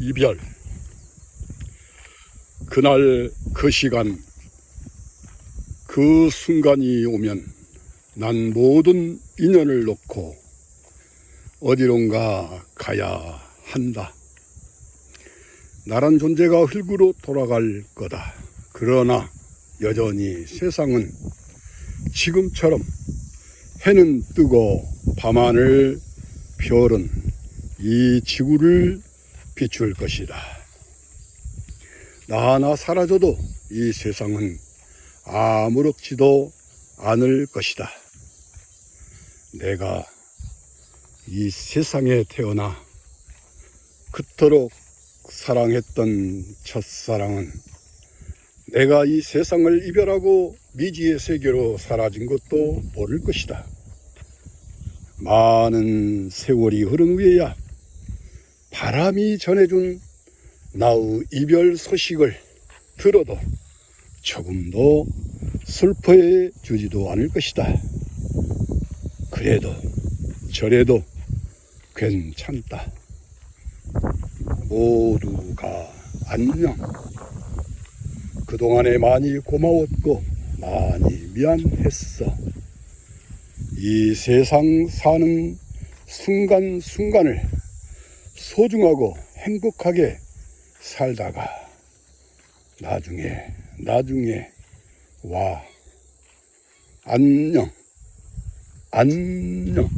이별. 그날 그 시간, 그 순간이 오면 난 모든 인연을 놓고 어디론가 가야 한다. 나란 존재가 흙으로 돌아갈 거다. 그러나 여전히 세상은 지금처럼 해는 뜨고 밤하늘 별은 이 지구를 비출 것이다. 나 하나 사라져도 이 세상은 아무렇지도 않을 것이다. 내가 이 세상에 태어나 그토록 사랑했던 첫사랑은 내가 이 세상을 이별하고 미지의 세계로 사라진 것도 모를 것이다. 많은 세월이 흐른 후에야 바람이 전해준 나의 이별 소식을 들어도 조금도 슬퍼해 주지도 않을 것이다. 그래도 저래도 괜찮다. 모두가 안녕. 그동안에 많이 고마웠고 많이 미안했어. 이 세상 사는 순간순간을 소중하고 행복하게 살다가 나중에 나중에 와 안녕 안녕